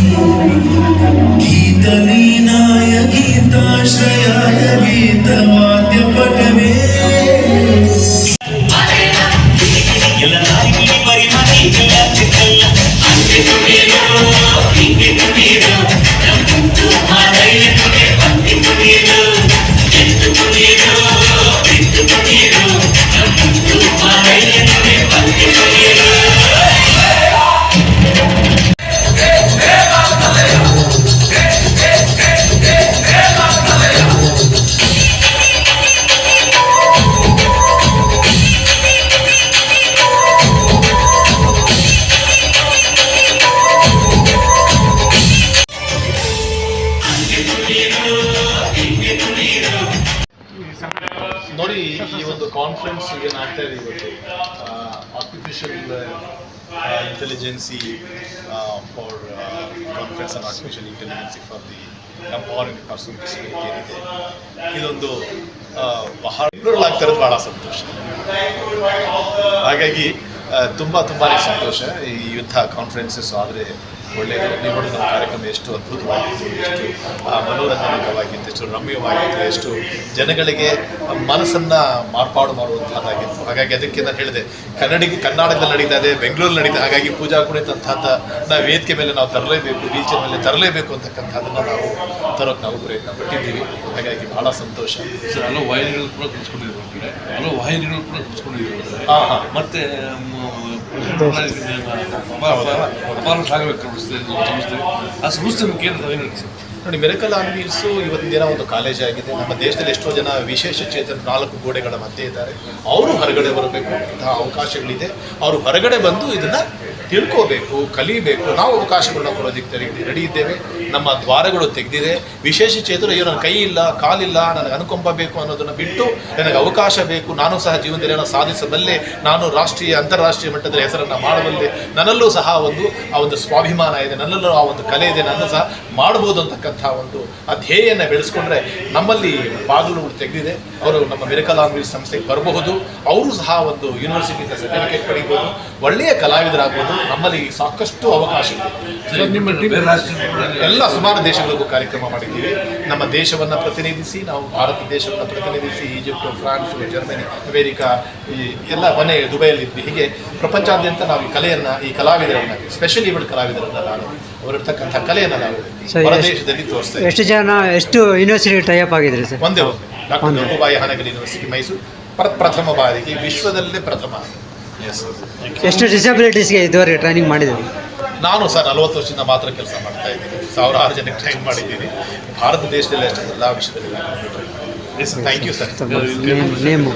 thank ಮಾಡ್ತಾ ಇದೆ ಇವತ್ತು. Artificial intelligence for conference on artificial intelligence for the empowering person ಏನಿದೆ ಇದೊಂದು ಬಹಳ ಆಗ್ತಾ ಇರೋದು ಭಾಳ ಸಂತೋಷ. ಹಾಗಾಗಿ ತುಂಬ ತುಂಬಾ ಸಂತೋಷ ಈ ಯುದ್ಧ ಕಾನ್ಫರೆನ್ಸಸ್ ಆದರೆ. ಒಳ್ಳೆಯದು. ನೀವು ನೋಡಿದ ನಮ್ಮ ಕಾರ್ಯಕ್ರಮ ಎಷ್ಟು ಅದ್ಭುತವಾಗಿತ್ತು ಎಷ್ಟು ಆ, ಮನೋರಂಜನಕವಾಗಿತ್ತು ಎಷ್ಟು ರಮ್ಯವಾಗಿತ್ತು ಎಷ್ಟು ಜನಗಳಿಗೆ ಮನಸ್ಸನ್ನು ಮಾರ್ಪಾಡು ಮಾಡುವಂತಹದ್ದಾಗಿತ್ತು. ಹಾಗಾಗಿ ಅದಕ್ಕೆ ನಾನು ಹೇಳಿದೆ ಕನ್ನಡಿಗೆ ಕರ್ನಾಟಕದಲ್ಲಿ ನಡೀತಾ ಇದೆ ಬೆಂಗಳೂರಲ್ಲಿ ನಡೀತಾ ಹಾಗಾಗಿ ಪೂಜಾ ಕುಣಿತಂಥದ್ದು ನಾವು ವೇದಿಕೆ ಮೇಲೆ ನಾವು ತರಲೇಬೇಕು ಬೀಚಿನ ಮೇಲೆ ತರಲೇಬೇಕು ಅಂತಕ್ಕಂಥದ್ದನ್ನು ನಾವು ತರೋಕ್ಕೆ ನಾವು ಪ್ರಯತ್ನ ಪಟ್ಟಿದ್ದೀವಿ. ಹಾಗಾಗಿ ಬಹಳ ಸಂತೋಷ. ಸರ್ ಹಲವು ವಾಹಿನಿಗಳು ಕೂಡ ಕುಳಿಸ್ಕೊಂಡಿದ್ರು ಕಡೆ. ಹಲವು ವಾಹಿನಿಗಳು ಕೂಡ ಕುಳಿಸ್ಕೊಂಡಿದ್ರು. ಹಾಂ ಹಾಂ ಮತ್ತೆ ಅಪಾರ ಅಪಾರ ಆ ಸಂಸ್ಥೆ ಮುಖ್ಯ ನೋಡಿ, ಮೆರಕಲ್ ಆನ್ವೀಲ್ಸು ಇವತ್ತಿನ ದಿನ ಒಂದು ಕಾಲೇಜ್ ಆಗಿದೆ. ನಮ್ಮ ದೇಶದಲ್ಲಿ ಎಷ್ಟೋ ಜನ ವಿಶೇಷ ಚೇತನ ನಾಲ್ಕು ಗೋಡೆಗಳ ಮಧ್ಯೆ ಇದ್ದಾರೆ. ಅವರು ಹೊರಗಡೆ ಬರಬೇಕು ಅಂತಹ ಅವಕಾಶಗಳಿದೆ. ಅವರು ಹೊರಗಡೆ ಬಂದು ಇದನ್ನ ತಿಳ್ಕೋಬೇಕು, ಕಲಿಬೇಕು. ನಾವು ಅವಕಾಶಗಳನ್ನ ಕೊಡೋದಕ್ಕೆ ತೆರಿಗೆ ರೆಡಿ ಇದ್ದೇವೆ. ನಮ್ಮ ದ್ವಾರಗಳು ತೆಗೆದಿದೆ. ವಿಶೇಷ ಚೇತನ ಏನೋ ನನ್ನ ಕೈ ಇಲ್ಲ, ಕಾಲಿಲ್ಲ, ನನಗೆ ಅನುಕಂಪ ಬೇಕು ಅನ್ನೋದನ್ನು ಬಿಟ್ಟು ನನಗೆ ಅವಕಾಶ ಬೇಕು. ನಾನು ಸಹ ಜೀವನದಲ್ಲಿ ಏನೋ ಸಾಧಿಸಬಲ್ಲೆ. ನಾನು ರಾಷ್ಟ್ರೀಯ, ಅಂತಾರಾಷ್ಟ್ರೀಯ ಮಟ್ಟದಲ್ಲಿ ಹೆಸರನ್ನು ಮಾಡಬಲ್ಲೆ. ನನ್ನಲ್ಲೂ ಸಹ ಒಂದು, ಆ ಒಂದು ಸ್ವಾಭಿಮಾನ ಇದೆ. ನನ್ನಲ್ಲೂ ಆ ಒಂದು ಕಲೆ ಇದೆ. ನಾನು ಸಹ ಮಾಡ್ಬೋದು ಅಂತಕ್ಕಂಥ ಒಂದು ಆ ಧ್ಯೇಯನ ಬೆಳೆಸ್ಕೊಂಡ್ರೆ ನಮ್ಮಲ್ಲಿ ಬಾಗಿಲು ತೆಗೆದಿದೆ. ಅವರು ನಮ್ಮ ಮಿರಕಲ್ ಆನ್ವೀಲ್ ಸಂಸ್ಥೆಗೆ ಬರಬಹುದು. ಅವರು ಸಹ ಒಂದು ಯೂನಿವರ್ಸಿಟಿಯಿಂದ ಸರ್ಟಿಫಿಕೇಟ್ ಪಡಿಬೋದು. ಒಳ್ಳೆಯ ಕಲಾವಿದರಾಗ್ಬೋದು. ನಮ್ಮಲ್ಲಿ ಸಾಕಷ್ಟು ಅವಕಾಶ ಇದೆ. ಎಲ್ಲ ಸುಮಾರು ದೇಶಗಳಿಗೂ ಕಾರ್ಯಕ್ರಮ ಮಾಡಿದ್ದೀವಿ. ನಮ್ಮ ದೇಶವನ್ನು ಪ್ರತಿನಿಧಿಸಿ ನಾವು ಭಾರತ ದೇಶವನ್ನು ಪ್ರತಿನಿಧಿಸಿ ಈಜಿಪ್ಟು ಫ್ರಾನ್ಸ್ ಜರ್ಮನಿ ಅಮೇರಿಕಾ ಈ ಎಲ್ಲ ಮನೆ ದುಬೈಯಲ್ಲಿದ್ವಿ. ಹೀಗೆ ಪ್ರಪಂಚಾದ್ಯಂತ ನಾವು ಈ ಕಲೆಯನ್ನು ಈ ಕಲಾವಿದರನ್ನು ಸ್ಪೆಷಲಿ ಇವಳು ಕಲಾವಿದರನ್ನು ನಾನು ಅವರಿರ್ತಕ್ಕಂಥ ಕಲೆಯನ್ನು ನಾವು ಹೊರದೇಶದಲ್ಲಿ ತೋರಿಸ್ತೇವೆ ಎಷ್ಟು- ದೇಶದಲ್ಲಿ ತೋರಿಸ್ತಾ ಎಷ್ಟು ಜನ ಎಷ್ಟು ಯೂನಿವರ್ಸಿಟಿ ಟೈಅಪ್ ಆಗಿದ್ರೆ ಸರ್? ಒಂದೇ ಒಂದು ಡಾಕ್ಟರ್ ಗಂಗೂಬಾಯಿ ಹಾನಗಲ್ ಯೂನಿವರ್ಸಿಟಿ ಮೈಸೂರು. ಪ್ರ ಪ್ರಥಮ ಬಾರಿಗೆ ವಿಶ್ವದಲ್ಲೇ ಪ್ರಥಮ. ಎಸ್ ಎಷ್ಟು ಡಿಸಬಿಲಿಟೀಸ್ಗೆ ಇದುವರೆಗೆ ಟ್ರೈನಿಂಗ್ ಮಾಡಿದ್ದೀವಿ ನಾನು ಸರ್ ನಲವತ್ತು ವರ್ಷದಿಂದ ಮಾತ್ರ ಕೆಲಸ ಮಾಡ್ತಾ ಇದ್ದೀನಿ. ಸಾವಿರಾರು ಜನಕ್ಕೆ ಟ್ರೈನ್ ಮಾಡಿದ್ದೀನಿ. ಭಾರತ ದೇಶದಲ್ಲಿ ಅಷ್ಟೇ ಎಲ್ಲ ವಿಷಯದಲ್ಲಿ ಥ್ಯಾಂಕ್ ಯು ಸರ್ ನೇಮ್